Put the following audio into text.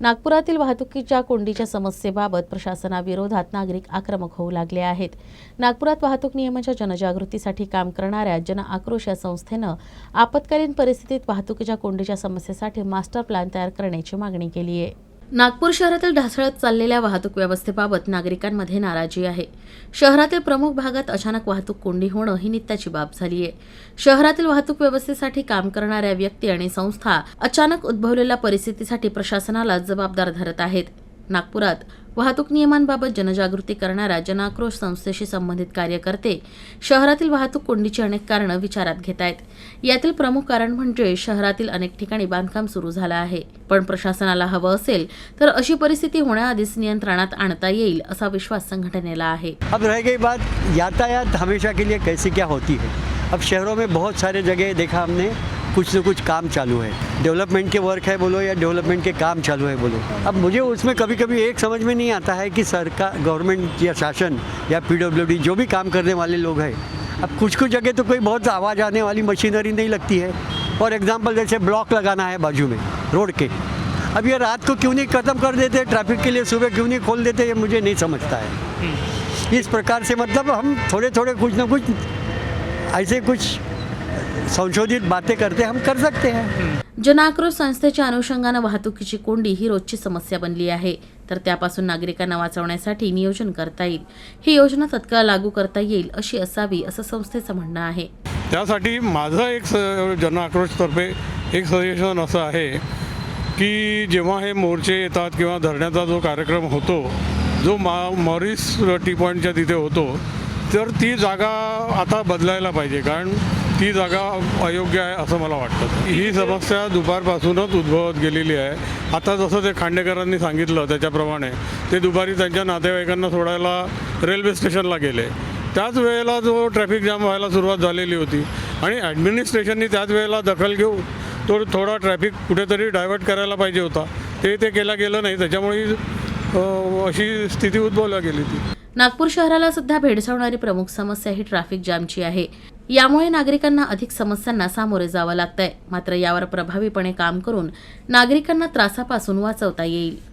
नागपुरातील वाहतुकीच्या कोंडीच्या समस्येबाबत प्रशासनाविरोधात नागरिक आक्रमक होऊ लागले आहेत. नागपुरात वाहतूक नियमांच्या जनजागृतीसाठी काम करणाऱ्या जन आक्रोश या संस्थेनं आपत्कालीन परिस्थितीत वाहतुकीच्या कोंडीच्या समस्येसाठी मास्टर प्लॅन तयार करण्याची मागणी केली आहे नागपूर शहरातील ढासळत चाललेल्या वाहतूक व्यवस्थेबाबत नागरिकांमध्ये नाराजी आहे. शहरातील प्रमुख भागात अचानक वाहतूक कोंडी होणं ही नित्याची बाब झाली आहे शहरातील वाहतूक व्यवस्थेसाठी काम करणाऱ्या व्यक्ती आणि संस्था अचानक उद्भवलेल्या परिस्थितीसाठी प्रशासनाला जबाबदार धरत आहेत. नागपुरात वाहतूक नियमांबाबत जनजागृती करणाऱ्या जनाक्रोश संस्थेशी संबंधित कार्यकर्ते शहरातील वाहतूक कोंडीची अनेक कारणं विचारात घेत आहेत. यातील प्रमुख कारण म्हणजे शहरातील अनेक ठिकाणी बांधकाम सुरू झालं आहे. पण प्रशासनाला हवं असेल तर अशी परिस्थिती होण्याआधीच नियंत्रणात आणता येईल असा विश्वास संघटनेला आहे. अब रह गई बात यातायात हमेशा के लिए कैसी क्या होती है? अब शहरों में बहुत सारे जगह देखा हमने कुछ न कुछ काम चालू है। डेवलपमेंट के वर्क है बोलो या डेवलपमेंट के काम चालू है बोलो। अब मुझे उसमें कभी कभी एक समझ में नहीं आता है कि सरकार गवर्नमेंट या शासन या पीडब्ल्यूडी जो भी काम करने वाले लोग हैं अब कुछ कुछ जगह तो कोई बहुत आवाज़ आने वाली मशीनरी नहीं लगती है। फॉर एग्ज़ाम्पल जैसे ब्लॉक लगाना है बाजू में रोड के। अब ये रात को क्यों नहीं ख़त्म कर देते ट्रैफ़िक के लिए सुबह क्यों नहीं खोल देते ये मुझे नहीं समझता है। इस प्रकार से मतलब हम थोड़े थोड़े कुछ ना कुछ ऐसे कुछ संशोधित बातें करते हम कर सकते हैं। जनाक्रोश संस्थेच्या अनुषंगानं वाहतुकीची कोंडी ही रोजची समस्या बनली आहे. तर त्यापासून नागरिकांना वाचवण्यासाठी नियोजन करता येईल. ही योजना तत्काळ लागू करता येईल अशी असावी असं संस्थेचं म्हणणं आहे. त्यासाठी माझं एक स जन आक्रोशतर्फे एक सजेशन असं आहे की जेव्हा हे मोर्चे येतात किंवा धरण्याचा जो कार्यक्रम होतो जो मा मॉरिस टी पॉईंटच्या तिथे होतो तर ती जागा आता बदलायला पाहिजे कारण ती जागा अयोग्य आहे असं मला वाटतं. ही समस्या दुपारपासूनच उद्भवत गेलेली आहे. आता जसं ते खांडेकरांनी सांगितलं त्याच्याप्रमाणे ते दुपारी त्यांच्या नातेवाईकांना सोडायला रेल्वे स्टेशनला गेले. त्याच वेळेला जो ट्रॅफिक जाम व्हायला सुरुवात झालेली होती आणि ॲडमिनिस्ट्रेशननी त्याच वेळेला दखल घेऊन तो थोडा ट्रॅफिक कुठेतरी डायव्हर्ट करायला पाहिजे होता. ते ते केलं गेलं नाही त्याच्यामुळे अशी स्थिती उद्भवल्या गेली ती नागपूर शहराला सध्या भेडसावणारी प्रमुख समस्या ही ट्रॅफिक जामची आहे. यामुळे नागरिकांना अधिक समस्यांना सामोरे जावं लागतंय. मात्र यावर प्रभावीपणे काम करून नागरिकांना त्रासापासून वाचवता येईल.